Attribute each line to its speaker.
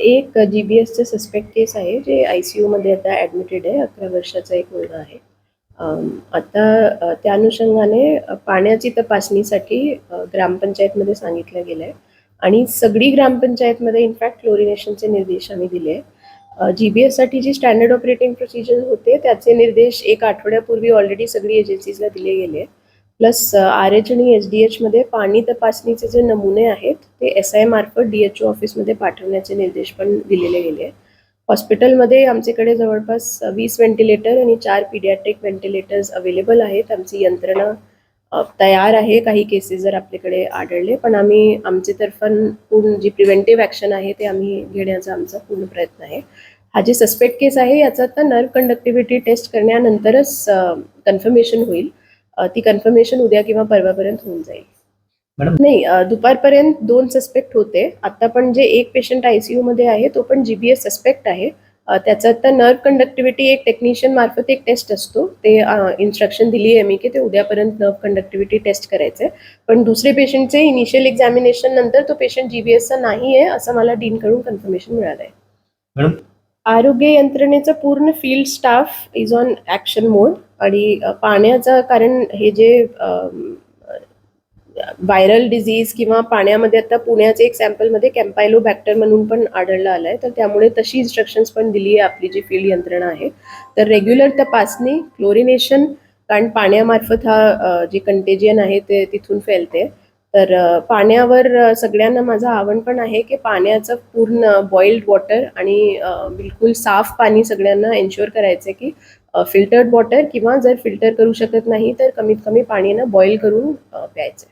Speaker 1: एक G B एसचं suspect केस आहे जे आय सी यूमध्ये आता ॲडमिटेड आहे अकरा वर्षाचा एक मुलगा आहे. आता त्या अनुषंगाने पाण्याची तपासणीसाठी ग्रामपंचायतमध्ये सांगितलं गेलं आहे आणि सगळी ग्रामपंचायतमध्ये इनफॅक्ट क्लोरिनेशनचे निर्देश आम्ही दिले आहे जी बी एससाठी जी स्टँडर्ड ऑपरेटिंग प्रोसिजर होते त्याचे निर्देश एक आठवड्यापूर्वी ऑलरेडी सगळी एजन्सीजला दिले गेले आहेत. प्लस आर एच आणि एच डी एचमध्ये पाणी तपासणीचे जे नमुने आहेत ते एस आय मार्फत डी एच ओ ऑफिसमध्ये पाठवण्याचे निर्देश पण दिलेले गेले आहेत. हॉस्पिटलमध्ये आमच्याकडे जवळपास वीस व्हेंटिलेटर आणि चार पिडियाट्रिक व्हेंटिलेटर्स अवेलेबल आहेत. आमची यंत्रणा तयार आहे. काही केसेस जर आपल्याकडे आढळले पण आम्ही आमचे तर्फन पूर्ण जी प्रिव्हेंटिव्ह ॲक्शन आहे ते आम्ही घेण्याचा आमचा पूर्ण प्रयत्न आहे. हा जे सस्पेक्ट केस आहे याचा आता नर्व कंडक्टिव्हिटी टेस्ट करण्यानंतरच कन्फर्मेशन होईल. ती कन्फर्मेशन उद्या किंवा परवापर्यंत होऊन जाईल. नाही दुपारपर्यंत दोन सस्पेक्ट होते. आता पण जे एक पेशंट आयसीयू मध्ये आहे तो पण जीबीएस सस्पेक्ट आहे. त्याचा आता नर्व कंडक्टिव्हिटी एक टेक्निशियन मार्फत एक टेस्ट असतो. ते इन्स्ट्रक्शन दिली आहे मी की ते उद्यापर्यंत नर्व कंडक्टिव्हिटी टेस्ट करायचे पण दुसरे पेशंटचे इनिशियल एक्झामिनेशन नंतर तो पेशंट जीबीएसचा नाही आहे असं मला डीनकडून कन्फर्मेशन मिळालं आहे
Speaker 2: मॅडम.
Speaker 1: आरोग्य यंत्रणेचा पूर्ण field staff is on action mode आणि पाण्याचं कारण हे जे व्हायरल डिझीज किंवा पाण्यामध्ये आता पुण्याचे एक सॅम्पलमध्ये कॅम्पायलो बॅक्टर म्हणून पण आढळलं आलं आहे तर त्यामुळे तशी इन्स्ट्रक्शन्स पण दिली आहे आपली जी फील्ड यंत्रणा आहे. तर रेग्युलर तपासणी क्लोरिनेशन कारण पाण्यामार्फत हा जे कंटेजियन आहे ते तिथून फैलते. तर पाण्यावर सगळ्यांना माझं आवड पण आहे की पाण्याचं पूर्ण बॉइल्ड वॉटर आणि बिलकुल साफ पाणी सगळ्यांना एन्श्युअर करायचं की फिल्टर्ड वॉटर किंवा जर फिल्टर करू शकत नाही तर कमीत कमी पाणी ना बॉईल करून प्यायचं प्यायचं.